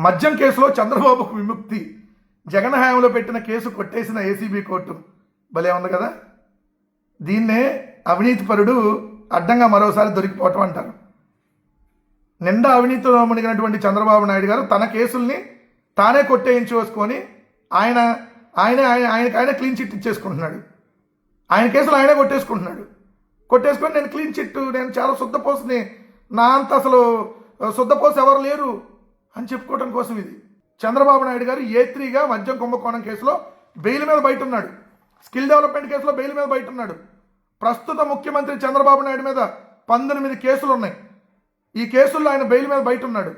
మద్యం కేసులో చంద్రబాబుకు విముక్తి. జగన్ హయాంలో పెట్టిన కేసు కొట్టేసిన ఏసీబీ కోర్టు. భలే ఉంది కదా? దీన్నే అవినీతిపరుడు అడ్డంగా మరోసారి దొరికిపోవటం అంటారు. నిండా అవినీతిలో మునిగినటువంటి చంద్రబాబు నాయుడు గారు తన కేసుల్ని తానే కొట్టేయించుకొని ఆయన ఆయనే ఆయన ఆయనకి ఆయన క్లీన్ చిట్ ఇచ్చేసుకుంటున్నాడు. ఆయన కేసులు ఆయనే కొట్టేసుకుంటున్నాడు. కొట్టేసుకొని నేను క్లీన్ చిట్ నేను చాలా శుద్ధపోసుని నా అంత అసలు శుద్ధపోసు ఎవరు లేరు. అని చెప్పుకోవడం కోసం ఇది. చంద్రబాబు నాయుడు గారు ఏ త్రీగా మద్యం కుంభకోణం కేసులో బెయిల్ మీద బయట ఉన్నాడు స్కిల్ డెవలప్మెంట్ కేసులో బెయిల్ మీద బయట ఉన్నాడు ప్రస్తుత ముఖ్యమంత్రి చంద్రబాబు నాయుడు మీద పంతొమ్మిది కేసులు ఉన్నాయి ఈ కేసుల్లో ఆయన బెయిల్ మీద బయట ఉన్నాడు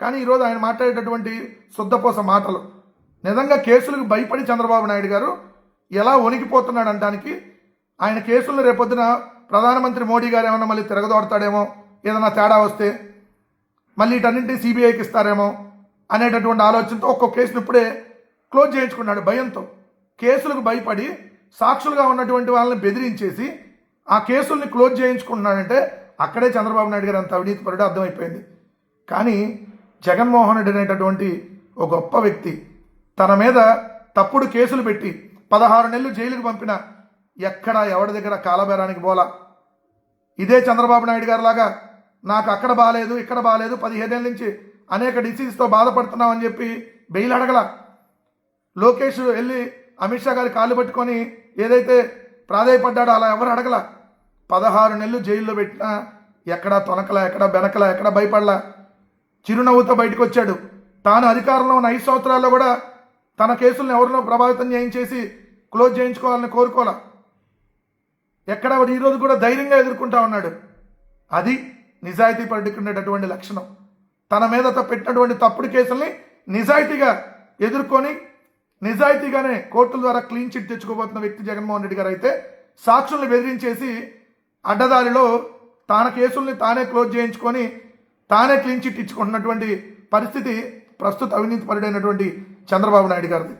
కానీ ఈరోజు ఆయన మాట్లాడేటటువంటి శుద్ధపోస మాటలు. నిజంగా కేసులకు భయపడి చంద్రబాబు నాయుడు గారు ఎలా వణికిపోతున్నాడు అనడానికి ఆయన కేసులను రేపొద్దున ప్రధానమంత్రి మోడీ గారు ఏమన్నా మళ్ళీ తిరగదోడతాడేమో ఏదైనా తేడా వస్తే మళ్ళీ వీటన్నింటినీ సిబిఐకి ఇస్తారేమో అనేటటువంటి ఆలోచనతో ఒక్కొక్క కేసును ఇప్పుడే క్లోజ్ చేయించుకున్నాడు భయంతో. కేసులకు భయపడి సాక్షులుగా ఉన్నటువంటి వాళ్ళని బెదిరించేసి ఆ కేసుల్ని క్లోజ్ చేయించుకుంటున్నాడంటే అక్కడే చంద్రబాబు నాయుడు గారు అంత అవినీతిపరుడు అర్థమైపోయింది. కానీ జగన్మోహన్ రెడ్డి అనేటటువంటి ఒక గొప్ప వ్యక్తి తన మీద తప్పుడు కేసులు పెట్టి పదహారు నెలలు జైలుకు పంపిన ఎక్కడ ఎవరి దగ్గర కాలబేరానికి పోలా ఇదే చంద్రబాబు నాయుడు గారు లాగా నాకు అక్కడ బాగాలేదు ఇక్కడ బాగాలేదు పదిహేనేళ్ళ నుంచి అనేక డిసీజ్తో బాధపడుతున్నామని చెప్పి బెయిల్ అడగల. లోకేష్ వెళ్ళి అమిత్ షా గారి కాళ్ళు పట్టుకొని ఏదైతే ప్రాధాయపడ్డాడో అలా ఎవరు అడగల. పదహారు నెలలు జైల్లో పెట్టినా ఎక్కడా తొనకల ఎక్కడ బెనకల ఎక్కడ భయపడలా. చిరునవ్వుతో బయటకు వచ్చాడు. తాను అధికారంలో ఉన్న ఐదు సంవత్సరాల్లో కూడా తన కేసులను ఎవరినో ప్రభావితం చేయించేసి క్లోజ్ చేయించుకోవాలని కోరుకోలే. ఎక్కడ ఈరోజు కూడా ధైర్యంగా ఎదుర్కొంటా ఉన్నాడు. అది నిజాయితీ పడుకునేటటువంటి లక్షణం. తన మీద పెట్టినటువంటి తప్పుడు కేసుల్ని నిజాయితీగా ఎదుర్కొని నిజాయితీగానే కోర్టుల ద్వారా క్లీన్ చిట్ తెచ్చుకోబోతున్న వ్యక్తి జగన్మోహన్ రెడ్డి గారు అయితే సాక్షుల్ని బెదిరించేసి అడ్డదారిలో తాన కేసుల్ని తానే క్లోజ్ చేయించుకొని తానే క్లీన్ చిట్ ఇచ్చుకుంటున్నటువంటి పరిస్థితి ప్రస్తుత అవినీతి పరుడైనటువంటి చంద్రబాబు నాయుడు గారిది.